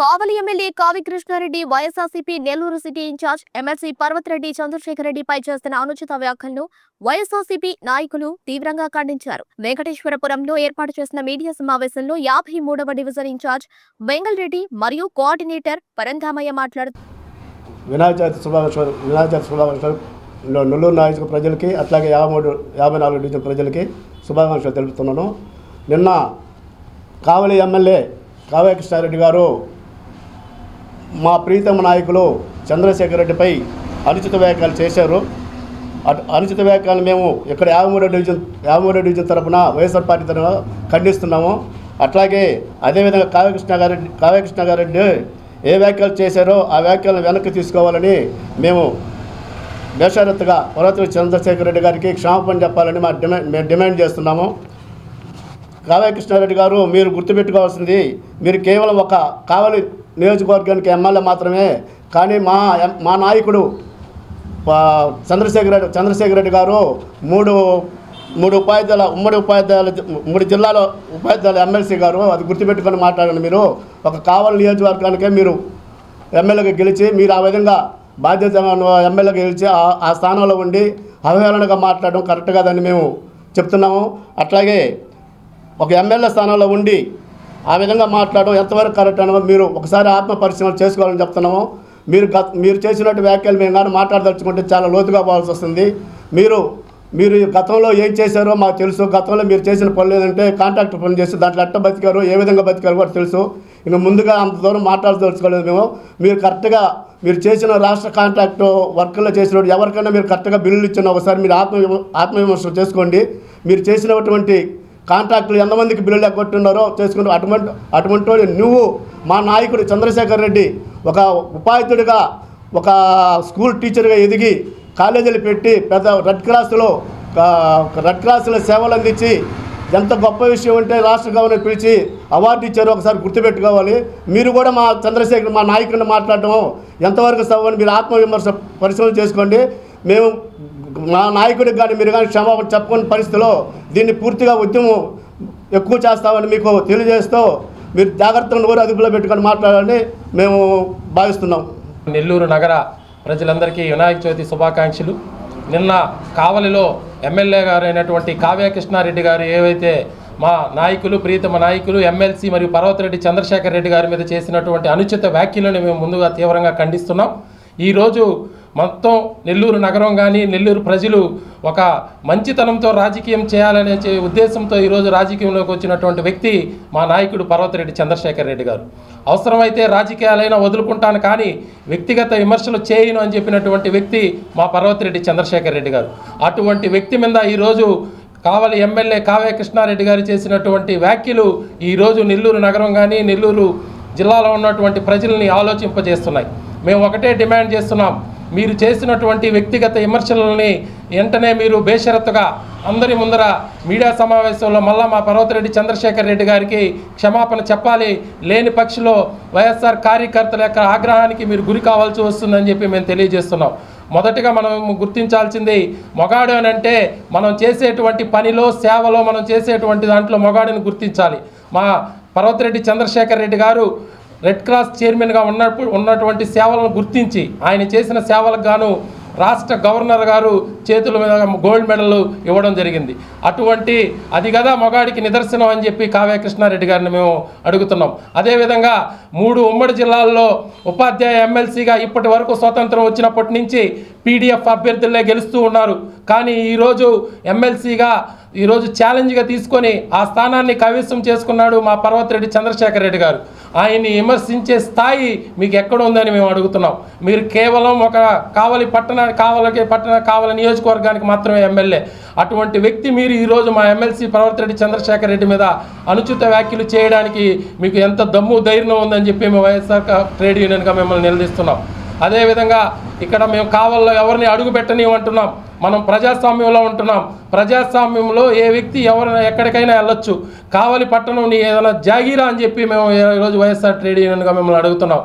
Kavali MLA Kavya Krishna Reddy YSRCP Nellore city incharge MLC Parvathareddy Chandrasekhar రెడ్డిపై చేస్తున్న అనుచిత వ్యాఖ్యలను వైఎస్ఆర్సీపీ నాయకులు తీవ్రంగా ఖండించారు. వెంకటేశ్వరపురంలో ఏర్పాటు చేసిన మీడియా సమావేశంలో యాభై మూడవ డివిజన్ ఇన్ఛార్జ్ వెంగల్ రెడ్డి మరియు కోఆర్డినేటర్ పరంధామయ్య మాట్లాడుతూ నెల్లూరు ప్రజలకి అట్లాగే యాభై మూడు యాభై నాలుగు డివిజన్ ప్రజలకి శుభాకాంక్షలు తెలుపుతున్నాను. నిన్న కావలి ఎమ్మెల్యే కావ్య కృష్ణారెడ్డి గారు మా ప్రీతమ నాయకులు చంద్రశేఖర్ రెడ్డిపై అనుచిత వ్యాఖ్యలు చేశారు. అటు అనుచిత వ్యాఖ్యలు మేము ఇక్కడ యాభై డివిజన్ యాభై డివిజన్ తరఫున వైఎస్ఆర్ పార్టీ తరఫున ఖండిస్తున్నాము. అట్లాగే అదేవిధంగా కావ్యకృష్ణ గారెడ్డి కావ్యకృష్ణ గారెడ్డి ఏ వ్యాఖ్యలు చేశారో ఆ వ్యాఖ్యలను వెనక్కి తీసుకోవాలని మేము బేషరత్తుగా పర్వత చంద్రశేఖర్ రెడ్డి గారికి క్షమాపణ చెప్పాలని మా డిమాండ్ మేము డిమాండ్ చేస్తున్నాము. కావ్యకృష్ణారెడ్డి గారు మీరు గుర్తుపెట్టుకోవాల్సింది మీరు కేవలం ఒక కావలి నియోజకవర్గానికి ఎమ్మెల్యే మాత్రమే. కానీ మా మా నాయకుడు చంద్రశేఖర చంద్రశేఖర్ రెడ్డి చంద్రశేఖర్ రెడ్డి గారు మూడు మూడు ఉపాధ్యాయుల ఉమ్మడి ఉపాధ్యాయుల మూడు జిల్లాలో ఉపాధ్యాయుల ఎమ్మెల్సీ గారు అది గుర్తుపెట్టుకొని మాట్లాడండి మీరు. ఒక కావలి నియోజకవర్గానికే మీరు ఎమ్మెల్యేగా గెలిచి మీరు ఆ విధంగా బాధ్యత ఎమ్మెల్యేగా గెలిచి ఆ- ఆ స్థానంలో ఉండి అవహేళనగా మాట్లాడడం కరెక్ట్ కాదని మేము చెప్తున్నాము. అట్లాగే ఒక ఎమ్మెల్యే స్థానంలో ఉండి ఆ విధంగా మాట్లాడడం ఎంతవరకు కరెక్ట్ అనో మీరు ఒకసారి ఆత్మ పరిశీలన చేసుకోవాలని చెప్తున్నాము. మీరు గత మీరు చేసినట్టు వ్యాఖ్యలు మేము కానీ మాట్లాడదలుచుకుంటే చాలా లోతుగా పోవాల్సి వస్తుంది. మీరు మీరు గతంలో ఏం చేశారో మాకు తెలుసు. గతంలో మీరు చేసిన పనులు ఏంటంటే కాంట్రాక్ట్ పని చేసి దాంట్లో ఎట్ట బతికారు ఏ విధంగా బతికారు కూడా తెలుసు. ఇంకా ముందుగా అంత దూరం మాట్లాడదలుచుకోలేదు మేము. మీరు కరెక్ట్గా మీరు చేసిన రాష్ట్ర కాంట్రాక్ట్ వర్క్లో చేసినప్పుడు ఎవరికైనా మీరు కరెక్ట్గా బిల్లులు ఇచ్చిన ఒకసారి మీరు ఆత్మ ఆత్మవిమర్శ చేసుకోండి. మీరు చేసినటువంటి కాంట్రాక్టులు ఎంతమందికి బిల్లులు ఎగ్గొట్టున్నారో చేసుకుంటూ అటువంటి అటువంటి వాడు నువ్వు మా నాయకుడు చంద్రశేఖర్ రెడ్డి ఒక ఉపాధ్యుడిగా ఒక స్కూల్ టీచర్గా ఎదిగి కాలేజీలు పెట్టి పెద్ద రెడ్ క్రాస్లో రెడ్ క్రాస్లో సేవలు అందించి ఎంత గొప్ప విషయం అంటే రాష్ట్ర గవర్నర్ పిలిచి అవార్డు ఇచ్చారు ఒకసారి గుర్తుపెట్టుకోవాలి. మీరు కూడా మా చంద్రశేఖర్ మా నాయకుడిని మాట్లాడటం ఎంతవరకు సవ్వని మీరు ఆత్మవిమర్శ పరిశీలన చేసుకోండి. మేము మా నాయకుడికి కానీ మీరు కానీ క్షమాపణ చెప్పుకునే పరిస్థితిలో దీన్ని పూర్తిగా ఉద్యమం ఎక్కువ చేస్తామని మీకు తెలియజేస్తూ మీరు జాగ్రత్తగా నోరు అదుపులో పెట్టుకొని మాట్లాడాలని మేము భావిస్తున్నాం. నెల్లూరు నగర ప్రజలందరికీ వినాయక చవితి శుభాకాంక్షలు. నిన్న కావలిలో ఎమ్మెల్యే గారు అయినటువంటి కావ్య కృష్ణారెడ్డి గారు ఏవైతే మా నాయకులు ప్రీతమ నాయకులు ఎమ్మెల్సీ మరియు పర్వతరెడ్డి చంద్రశేఖర్ రెడ్డి గారి మీద చేసినటువంటి అనుచిత వ్యాఖ్యలను మేము ముందుగా తీవ్రంగా ఖండిస్తున్నాం. ఈరోజు మొత్తం నెల్లూరు నగరం కానీ నెల్లూరు ప్రజలు ఒక మంచితనంతో రాజకీయం చేయాలనే ఉద్దేశంతో ఈరోజు రాజకీయంలోకి వచ్చినటువంటి వ్యక్తి మా నాయకుడు పర్వతరెడ్డి చంద్రశేఖర్ రెడ్డి గారు. అవసరమైతే రాజకీయాలైనా వదులుకుంటాను కానీ వ్యక్తిగత విమర్శలు చేయను అని చెప్పినటువంటి వ్యక్తి మా పర్వతరెడ్డి చంద్రశేఖర్ రెడ్డి గారు. అటువంటి వ్యక్తి మీద ఈరోజు కావలి ఎమ్మెల్యే కావ్య కృష్ణారెడ్డి గారు చేసినటువంటి వ్యాఖ్యలు ఈరోజు నెల్లూరు నగరం కానీ నెల్లూరు జిల్లాలో ఉన్నటువంటి ప్రజల్ని ఆలోచింపజేస్తున్నాయి. మేము ఒకటే డిమాండ్ చేస్తున్నాం. మీరు చేసినటువంటి వ్యక్తిగత విమర్శలని వెంటనే మీరు బేషరత్తుగా అందరి ముందర మీడియా సమావేశంలో మళ్ళా మా పర్వతరెడ్డి చంద్రశేఖర్ రెడ్డి గారికి క్షమాపణ చెప్పాలి. లేని పక్షిలో వైఎస్ఆర్ కార్యకర్తల యొక్క ఆగ్రహానికి మీరు గురి కావాల్సి వస్తుందని చెప్పి మేము తెలియజేస్తున్నాం. మొదటగా మనం గుర్తించాల్సింది మొగాడు అని అంటే మనం చేసేటువంటి పనిలో సేవలో మనం చేసేటువంటి దాంట్లో మొగాడిని గుర్తించాలి. మా పర్వతరెడ్డి చంద్రశేఖర్ రెడ్డి గారు రెడ్ క్రాస్ చైర్మన్గా ఉన్నప్పుడు ఉన్నటువంటి సేవలను గుర్తించి ఆయన చేసిన సేవలకు గాను రాష్ట్ర గవర్నర్ గారు చేతుల మీద గోల్డ్ మెడల్ ఇవ్వడం జరిగింది. అటువంటి అది కదా మగాడికి నిదర్శనం అని చెప్పి కావ్య కృష్ణారెడ్డి గారిని మేము అడుగుతున్నాం. అదేవిధంగా మూడు ఉమ్మడి జిల్లాల్లో ఉపాధ్యాయ ఎమ్మెల్సీగా ఇప్పటి వరకు స్వాతంత్రం వచ్చినప్పటి నుంచి పీడిఎఫ్ అభ్యర్థులే గెలుస్తూ ఉన్నారు. కానీ ఈరోజు ఎమ్మెల్సీగా ఈరోజు ఛాలెంజ్గా తీసుకొని ఆ స్థానాన్ని కవిత్వం చేసుకున్నాడు మా పర్వతరెడ్డి చంద్రశేఖర్ రెడ్డి గారు. ఆయన్ని విమర్శించే స్థాయి మీకు ఎక్కడ ఉందని మేము అడుగుతున్నాం. మీరు కేవలం ఒక కావలి పట్టణ కావలకి పట్టణ కావలి నియోజకవర్గానికి మాత్రమే ఎమ్మెల్యే. అటువంటి వ్యక్తి మీరు ఈరోజు మా ఎమ్మెల్సీ పర్వతరెడ్డి చంద్రశేఖర్ రెడ్డి మీద అనుచిత వ్యాఖ్యలు చేయడానికి మీకు ఎంత దమ్ము ధైర్యం ఉందని చెప్పి మేము వైఎస్ఆర్ ట్రేడ్ యూనియన్గా మిమ్మల్ని నిలదీస్తున్నాం. అదేవిధంగా ఇక్కడ మేము కావాలో ఎవరిని అడుగు పెట్టనివ్వంటున్నాం మనం ప్రజాస్వామ్యంలో ఉంటున్నాం. ప్రజాస్వామ్యంలో ఏ వ్యక్తి ఎవరైనా ఎక్కడికైనా వెళ్ళొచ్చు. కావలి పట్టణం నీ ఏదైనా జాగీరా అని చెప్పి మేము ఈరోజు వైఎస్ఆర్ ట్రేడ్ యూనియన్గా మిమ్మల్ని అడుగుతున్నాం.